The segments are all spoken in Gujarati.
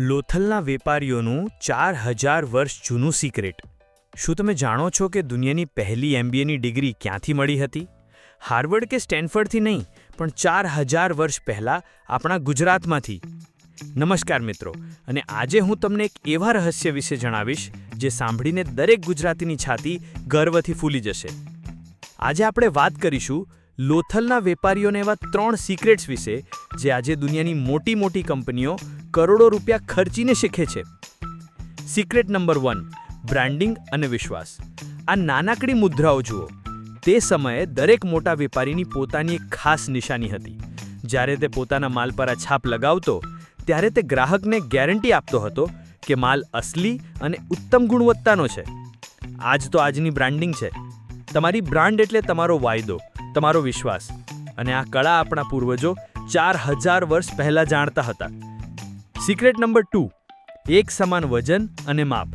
લોથલના વેપારીઓનું ચાર હજાર વર્ષ જૂનું સિક્રેટ શું તમે જાણો છો કે દુનિયાની પહેલી એમબીએની ડિગ્રી ક્યાંથી મળી હતી? હાર્વર્ડ કે સ્ટેનફર્ડથી નહીં, પણ ચાર હજાર વર્ષ પહેલાં આપણા ગુજરાતમાંથી. નમસ્કાર મિત્રો, અને આજે હું તમને એક એવા રહસ્ય વિશે જણાવીશ, જે સાંભળીને દરેક ગુજરાતીની છાતી ગર્વથી ફૂલી જશે. આજે આપણે વાત કરીશું લોથલના વેપારીઓને એવા ત્રણ સિક્રેટ્સ વિશે જે આજે દુનિયાની મોટી મોટી કંપનીઓ કરોડો રૂપિયા ખર્ચીને શીખે છે. સિક્રેટ નંબર વન બ્રાન્ડિંગ અને વિશ્વાસ. આ નાનકડી મુદ્રાઓ જુઓ. તે સમયે દરેક મોટા વેપારીની પોતાની એક ખાસ નિશાની હતી. જ્યારે તે પોતાના માલ પર આ છાપ લગાવતો, ત્યારે તે ગ્રાહકને ગેરંટી આપતો હતો કે માલ અસલી અને ઉત્તમ ગુણવત્તાનો છે. આજ તો આજની બ્રાન્ડિંગ છે. તમારી બ્રાન્ડ એટલે તમારો વાયદો. તમારો વિશ્વાસ. અને આ કળા આપણા પૂર્વજો ચાર હજાર વર્ષ પહેલાં જાણતા હતા. સિક્રેટ નંબર ટુ એક સમાન વજન અને માપ.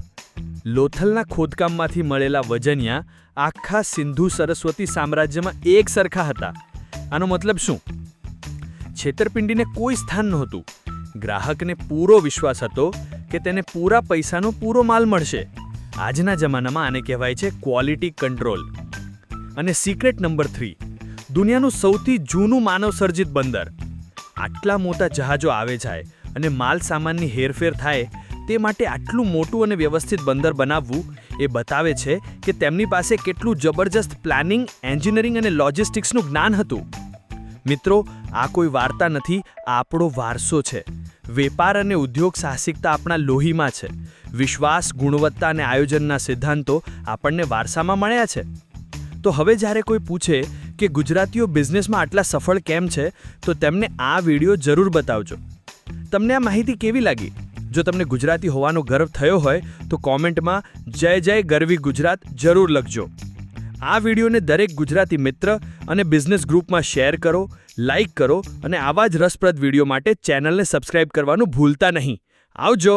લોથલના ખોદકામમાંથી મળેલા વજનિયા આખા સિંધુ સરસ્વતી સામ્રાજ્યમાં એક સરખા હતા. આનો મતલબ શું? છેતરપિંડીને કોઈ સ્થાન નહોતું. ગ્રાહકને પૂરો વિશ્વાસ હતો કે તેને પૂરા પૈસાનો પૂરો માલ મળશે. આજના જમાનામાં આને કહેવાય છે ક્વોલિટી કંટ્રોલ અને સિક્રેટ નંબર થ્રી દુનિયાનું સૌથી જૂનું માનવસર્જિત બંદર. આટલા મોટા જહાજો આવે જાય અને માલ સામાનની હેરફેર થાય, તે માટે આટલું મોટું અને વ્યવસ્થિત બંદર બનાવવું, એ બતાવે છે કે તેમની પાસે કેટલું જબરજસ્ત પ્લાનિંગ એન્જિનિયરિંગ અને લોજિસ્ટિક્સનું જ્ઞાન હતું. મિત્રો, આ કોઈ વાર્તા નથી આપણો વારસો છે. વેપાર અને ઉદ્યોગ સાહસિકતા આપણા લોહીમાં છે. વિશ્વાસ, ગુણવત્તા અને આયોજનના સિદ્ધાંતો આપણને વારસામાં મળ્યા છે. તો હવે જ્યારે કોઈ પૂછે કે ગુજરાતીઓ બિઝનેસમાં આટલા સફળ કેમ છે, તો તેમને આ વીડિયો જરૂર બતાવજો. તમને આ માહિતી કેવી લાગી? જો તમને ગુજરાતી હોવાનો ગર્વ થયો હોય, તો કોમેન્ટમાં જય જય ગરવી ગુજરાત જરૂર લખજો. આ વિડીયોને દરેક ગુજરાતી મિત્ર અને બિઝનેસ ગ્રુપમાં શેર કરો લાઇક કરો અને આવા જ રસપ્રદ વીડિયો માટે ચેનલને સબસ્ક્રાઇબ કરવાનું ભૂલતા નહીં. આવજો!